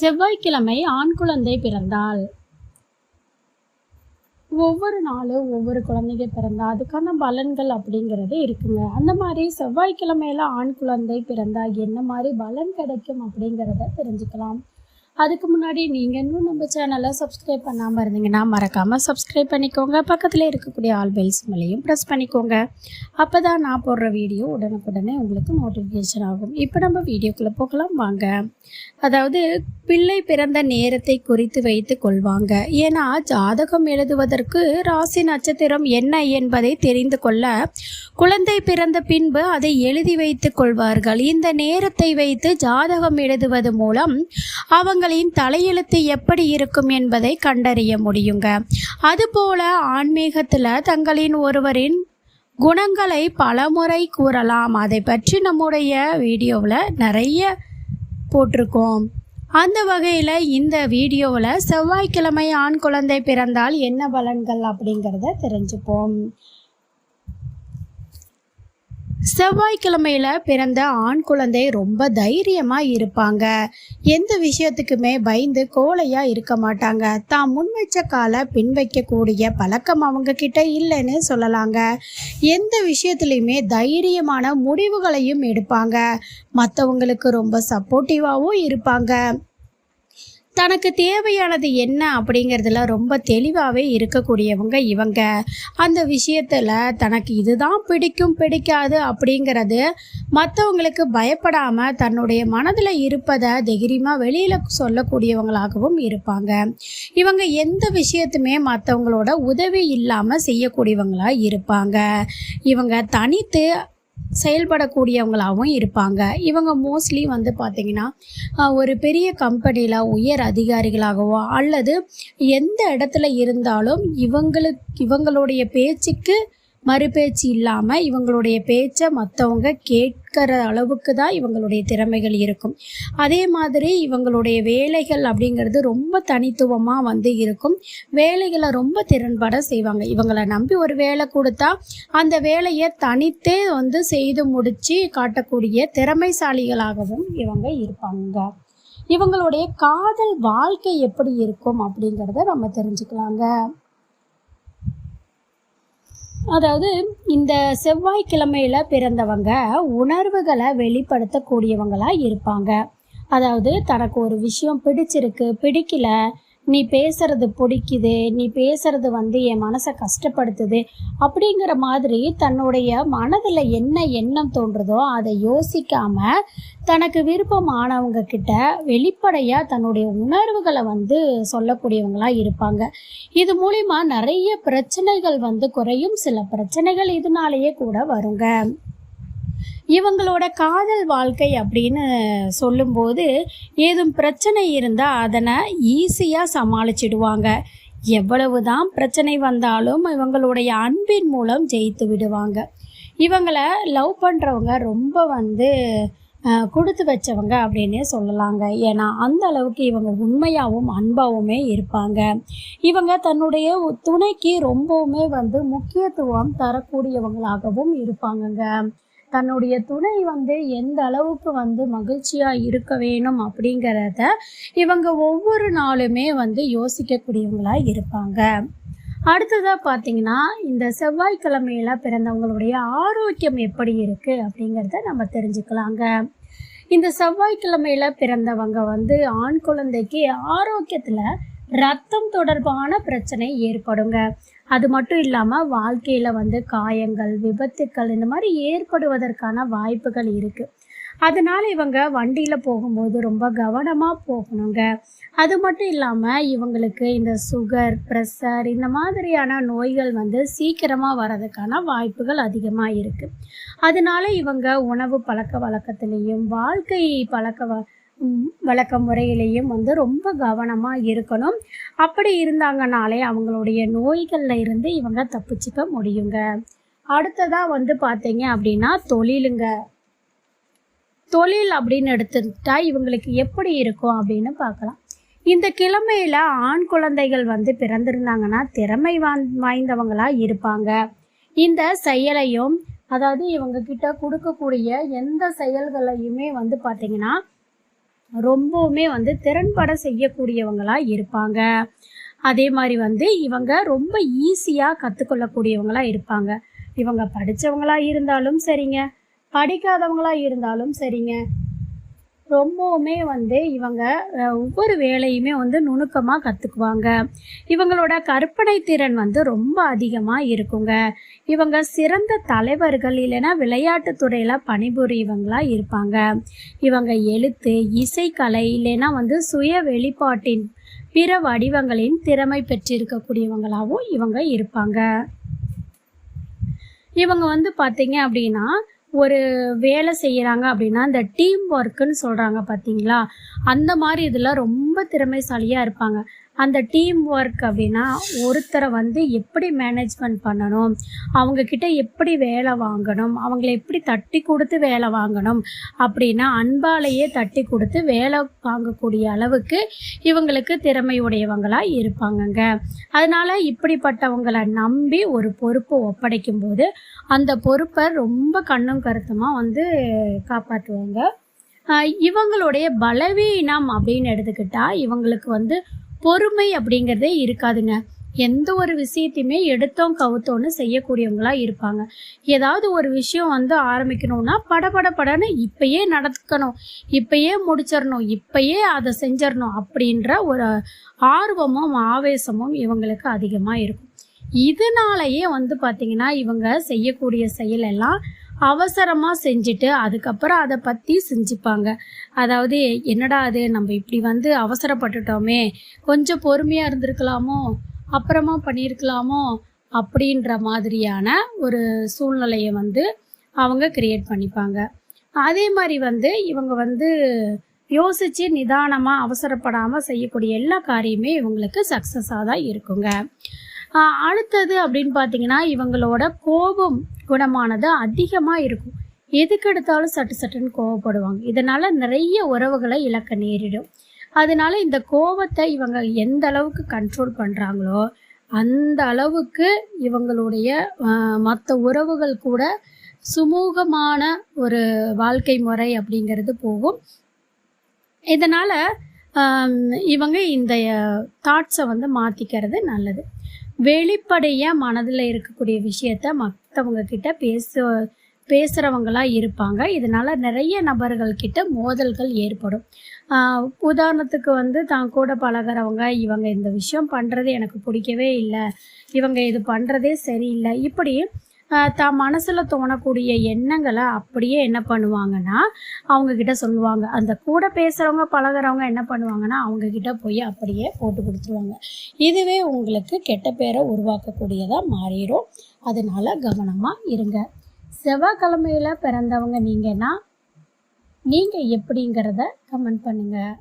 செவ்வாய்க்கிழமை ஆண் குழந்தை பிறந்தால் ஒவ்வொரு நாளும் ஒவ்வொரு குழந்தைங்க பிறந்தா அதுக்கான பலன்கள் அப்படிங்கிறது இருக்குங்க. அந்த மாதிரி செவ்வாய்க்கிழமையில ஆண் குழந்தை பிறந்தா என்ன மாதிரி பலன் கிடைக்கும் அப்படிங்கிறத தெரிஞ்சுக்கலாம். அதுக்கு முன்னாடி நீங்கள் இன்னும் நம்ம சேனலை சப்ஸ்கிரைப் பண்ணாமல் இருந்தீங்கன்னா மறக்காமல் சப்ஸ்கிரைப் பண்ணிக்கோங்க. பக்கத்தில் இருக்கக்கூடிய ஆல் பெல்ஸ் மேலேயும் ப்ரெஸ் பண்ணிக்கோங்க. அப்போ தான் நான் போடுற வீடியோ உடனுக்குடனே உங்களுக்கு நோட்டிஃபிகேஷன் ஆகும். இப்போ நம்ம வீடியோக்குள்ளே போகலாம். வாங்க. அதாவது பிள்ளை பிறந்த நேரத்தை குறித்து வைத்து கொள்வாங்க. ஏன்னா ஜாதகம் எழுதுவதற்கு ராசி நட்சத்திரம் என்ன என்பதை தெரிந்து கொள்ள குழந்தை பிறந்த பின்பு அதை எழுதி வைத்துக் கொள்வார்கள். இந்த நேரத்தை வைத்து ஜாதகம் எழுதுவது மூலம் அவங்க அவங்களின் தலையெழுத்து எப்படி இருக்கும் என்பதை கண்டறிய முடியுங்க. அதுபோல ஆன்மீகத்தில் தங்களின் ஒருவரின் குணங்களை பலமுறை கூறலாம். அதை பற்றி நம்முடைய வீடியோவில் நிறைய போட்டிருக்கோம். அந்த வகையில் இந்த வீடியோவில் செவ்வாய்க்கிழமை ஆண் குழந்தை பிறந்தால் என்ன பலன்கள் அப்படிங்கிறத தெரிஞ்சுப்போம். செவ்வாய்க்கிழமையில பிறந்த ஆண் குழந்தை ரொம்ப தைரியமாக இருப்பாங்க. எந்த விஷயத்துக்குமே பயந்து கோழையாக இருக்க மாட்டாங்க. தான் முன் வச்ச காலை பின் வைக்கக்கூடிய பழக்கம் அவங்க கிட்ட இல்லைன்னு சொல்லலாங்க. எந்த விஷயத்துலையுமே தைரியமான முடிவுகளையும் எடுப்பாங்க. மற்றவங்களுக்கு ரொம்ப சப்போர்ட்டிவாகவும் இருப்பாங்க. தனக்கு தேவையானது என்ன அப்படிங்கிறதுல ரொம்ப தெளிவாகவே இருக்கக்கூடியவங்க இவங்க. அந்த விஷயத்தில் தனக்கு இதுதான் பிடிக்கும் பிடிக்காது அப்படிங்கிறது மற்றவங்களுக்கு பயப்படாமல் தன்னுடைய மனதில் இருப்பதை தைரியமாக வெளியில் சொல்லக்கூடியவங்களாகவும் இருப்பாங்க. இவங்க எந்த விஷயத்துமே மற்றவங்களோட உதவி இல்லாமல் செய்யக்கூடியவங்களாக இருப்பாங்க. இவங்க தனித்து செயல்படக்கூடியவங்களாகவும் இருப்பாங்க. இவங்க மோஸ்ட்லி வந்து பார்த்திங்கன்னா ஒரு பெரிய கம்பெனியில் உயர் அதிகாரிகளாகவோ அல்லது எந்த இடத்துல இருந்தாலும் இவங்களுக்கு இவங்களுடைய பேச்சுக்கு மறுபேச்சு இல்லாமல் இவங்களுடைய பேச்சை மற்றவங்க கேட்கிற அளவுக்கு தான் இவங்களுடைய திறமைகள் இருக்கும். அதே மாதிரி இவங்களுடைய வேலைகள் அப்படிங்கிறது ரொம்ப தனித்துவமாக வந்து இருக்கும். வேலைகளை ரொம்ப திறன்பட செய்வாங்க. இவங்களை நம்பி ஒரு வேலை கொடுத்தா அந்த வேலையை தனித்தே வந்து செய்து முடித்து காட்டக்கூடிய திறமைசாலிகளாகவும் இவங்க இருப்பாங்க. இவங்களுடைய காதல் வாழ்க்கை எப்படி இருக்கும் அப்படிங்கிறத நம்ம தெரிஞ்சுக்கலாங்க. அதாவது இந்த செவ்வாய்க்கிழமையில பிறந்தவங்க உணர்வுகளை வெளிப்படுத்தக்கூடியவங்களா இருப்பாங்க. அதாவது தனக்கு ஒரு விஷயம் பிடிச்சிருக்கு பிடிக்கல நீ பேசுறது பிடிக்குது நீ பேசுறது வந்து என் மனசை கஷ்டப்படுத்துது அப்படிங்கிற மாதிரி தன்னுடைய மனதில் என்ன எண்ணம் தோன்றுதோ அதை யோசிக்காம தனக்கு விருப்பமானவங்க கிட்ட வெளிப்படையாக தன்னுடைய உணர்வுகளை வந்து சொல்லக்கூடியவங்களாக இருப்பாங்க. இது மூலிமா நிறைய பிரச்சனைகள் வந்து குறையும். சில பிரச்சனைகள் இதனாலேயே கூட வருங்க. இவங்களோட காதல் வாழ்க்கை அப்படின்னு சொல்லும்போது ஏதும் பிரச்சனை இருந்தால் அதனை ஈஸியாக சமாளிச்சிடுவாங்க. எவ்வளவு தான் பிரச்சனை வந்தாலும் இவங்களுடைய அன்பின் மூலம் ஜெயித்து விடுவாங்க. இவங்களை லவ் பண்ணுறவங்க ரொம்ப வந்து கொடுத்து வச்சவங்க அப்படின்னே சொல்லலாங்க. ஏன்னா அந்த அளவுக்கு இவங்க உண்மையாகவும் அன்பாகவுமே இருப்பாங்க. இவங்க தன்னுடைய துணைக்கு ரொம்பவுமே வந்து முக்கியத்துவம் தரக்கூடியவங்களாகவும் இருப்பாங்கங்க. தன்னுடைய துணை வந்து எந்த அளவுக்கு வந்து மகிழ்ச்சியாக இருக்க வேணும் அப்படிங்கிறத இவங்க ஒவ்வொரு நாளுமே வந்து யோசிக்கக்கூடியவங்களா இருப்பாங்க. அடுத்ததாக பார்த்தீங்கன்னா இந்த செவ்வாய்க்கிழமையில பிறந்தவங்களுடைய ஆரோக்கியம் எப்படி இருக்குது அப்படிங்கிறத நம்ம தெரிஞ்சுக்கலாங்க. இந்த செவ்வாய்க்கிழமையில பிறந்தவங்க வந்து ஆண் குழந்தைக்கு ஆரோக்கியத்தில் ரத்தம் தொடர்பான பிரச்சனை ஏற்படுங்க. அது மட்டும் இல்லாமல் வாழ்க்கையில் வந்து காயங்கள் விபத்துக்கள் இந்த மாதிரி ஏற்படுவதற்கான வாய்ப்புகள் இருக்குது அதனால இவங்க வண்டியில் போகும்போது ரொம்ப கவனமாக போகணுங்க. அது மட்டும் இல்லாமல் இவங்களுக்கு இந்த சுகர் ப்ரெஷர் இந்த மாதிரியான நோய்கள் வந்து சீக்கிரமாக வர்றதுக்கான வாய்ப்புகள் அதிகமாக இருக்குது அதனால இவங்க உணவு பழக்க வழக்கத்துலேயும் வாழ்க்கை பழக்க வ வழக்க முறையிலையும் வந்து ரொம்ப கவனமாக இருக்கணும். அப்படி இருந்தாங்கனாலே அவங்களுடைய நோய்களில் இருந்து இவங்க தப்பிச்சுக்க முடியுங்க. அடுத்ததாக வந்து பார்த்தீங்க அப்படின்னா தொழிலுங்க. தொழில் அப்படின்னு எடுத்துக்கிட்டா இவங்களுக்கு எப்படி இருக்கும் அப்படின்னு பார்க்கலாம். இந்த கிழமையில் ஆண் குழந்தைகள் வந்து பிறந்திருந்தாங்கன்னா திறமை வாய்ந்தவங்களாக இருப்பாங்க. இந்த செயலையும் அதாவது இவங்க கிட்ட கொடுக்கக்கூடிய எந்த செயல்களையுமே வந்து பார்த்தீங்கன்னா ரொம்பவுமே வந்து திறன்பட செய்யக்கூடியவங்களா இருப்பாங்க. அதே மாதிரி வந்து இவங்க ரொம்ப ஈஸியாக கற்றுக்கொள்ளக்கூடியவங்களா இருப்பாங்க. இவங்க படித்தவங்களா இருந்தாலும் சரிங்க. படிக்காதவங்களா இருந்தாலும் சரிங்க. ரொம்பவுமே வந்து இவங்க ஒவ்வொரு வேலையுமே வந்து நுணுக்கமாக கற்றுக்குவாங்க இவங்களோட கற்பனை திறன் வந்து ரொம்ப அதிகமாக இருக்குங்க. இவங்க சிறந்த தலைவர்கள் இல்லைன்னா விளையாட்டுத்துறையில் பணிபுரியவங்களாக இருப்பாங்க. இவங்க எழுத்து இசைக்கலை இல்லைன்னா வந்து சுய வெளிப்பாட்டின் பிற வடிவங்களின் திறமை பெற்றிருக்கக்கூடியவங்களாகவும் இவங்க இருப்பாங்க. இவங்க வந்து பார்த்தீங்க அப்படின்னா ஒரு வேலை செய்கிறாங்க அப்படின்னா இந்த டீம் ஒர்க்குன்னு சொல்கிறாங்க பார்த்தீங்களா அந்த மாதிரி இதில் ரொம்ப திறமைசாலியாக இருப்பாங்க. அந்த டீம் ஒர்க் அப்படின்னா ஒருத்தரை வந்து எப்படி மேனேஜ்மெண்ட் பண்ணணும்? அவங்கக்கிட்ட எப்படி வேலை வாங்கணும்? அவங்கள எப்படி தட்டி கொடுத்து வேலை வாங்கணும்? அப்படின்னா அன்பாலேயே தட்டி கொடுத்து வேலை வாங்கக்கூடிய அளவுக்கு இவங்களுக்கு திறமையுடையவங்களாக இருப்பாங்கங்க. அதனால் இப்படிப்பட்டவங்களை நம்பி ஒரு பொறுப்பை ஒப்படைக்கும் போது அந்த பொறுப்பை ரொம்ப கண்ணும் கருத்துமாக வந்து காப்பாற்றுவாங்க இவங்களுடைய பலவீனம் அப்படின்னு எடுத்துக்கிட்டால் இவங்களுக்கு வந்து பொறுமை அப்படிங்கிறதே இருக்காதுங்க. எந்த ஒரு விஷயத்தையுமே எடுத்தோம் கவுத்தோன்னு செய்யக்கூடியவங்களா இருப்பாங்க. ஏதாவது ஒரு விஷயம் வந்து ஆரம்பிக்கணும்னா படபட படன்னு இப்பயே நடக்கணும் இப்பயே முடிச்சிடணும் இப்பயே அதை செஞ்சிடணும் அப்படின்ற ஒரு ஆர்வமும் ஆவேசமும் இவங்களுக்கு அதிகமாக இருக்கும். இதனாலயே வந்து பார்த்திங்கன்னா இவங்க செய்யக்கூடிய செயல் எல்லாம் அவசரமாக செஞ்சுட்டு அதுக்கப்புறம் அதை பற்றி செஞ்சுப்பாங்க. அதாவது என்னடா அது? நம்ம இப்படி வந்து அவசரப்பட்டுட்டோமே. கொஞ்சம் பொறுமையாக இருந்திருக்கலாமோ? அப்புறமா பண்ணியிருக்கலாமோ? அப்படின்ற மாதிரியான ஒரு சூழ்நிலையை வந்து அவங்க கிரியேட் பண்ணிப்பாங்க. அதே மாதிரி வந்து இவங்க வந்து யோசித்து நிதானமாக அவசரப்படாமல் செய்யக்கூடிய எல்லா காரியமே இவங்களுக்கு சக்ஸஸாக தான் இருக்குங்க. அடுத்தது அப்படின்னு பார்த்தீங்கன்னா இவங்களோட கோபம் குணமானது அதிகமாக இருக்கும். எதுக்கெடுத்தாலும் சட்டு சட்டுன்னு கோவப்படுவாங்க. இதனால நிறைய உறவுகளை இழக்க நேரிடும். அதனால இந்த கோபத்தை இவங்க எந்த அளவுக்கு கண்ட்ரோல் பண்ணுறாங்களோ அந்த அளவுக்கு இவங்களுடைய மற்ற உறவுகள் கூட சுமூகமான ஒரு வாழ்க்கை முறை அப்படிங்கிறது போகும். இதனால் இவங்க இந்த தாட்ஸை வந்து மாற்றிக்கிறது நல்லது. வெளிப்படையாக மனதில் இருக்கக்கூடிய விஷயத்த மற்றவங்க கிட்ட பேச பேசுகிறவங்களா இருப்பாங்க. இதனால் நிறைய நபர்கள்கிட்ட மோதல்கள் ஏற்படும். உதாரணத்துக்கு வந்து தான் கூட பழகுறவங்க இவங்க இந்த விஷயம் பண்ணுறது எனக்கு பிடிக்கவே இல்லை. இவங்க இது பண்ணுறதே சரியில்லை. இப்படி தான் மனசில் தோணக்கூடிய எண்ணங்களை அப்படியே என்ன பண்ணுவாங்கன்னா அவங்கக்கிட்ட சொல்லுவாங்க. அந்த கூட பேசுகிறவங்க பழகுறவங்க என்ன பண்ணுவாங்கன்னா அவங்கக்கிட்ட போய் அப்படியே போட்டு கொடுத்துருவாங்க. இதுவே உங்களுக்கு கெட்ட பேரை உருவாக்கக்கூடியதாக மாறிடும். அதனால் கவனமாக இருங்க. செவ்வாய்க்கிழமையில் பிறந்தவங்க நீங்கன்னா நீங்கள் எப்படிங்கிறத கமெண்ட் பண்ணுங்கள்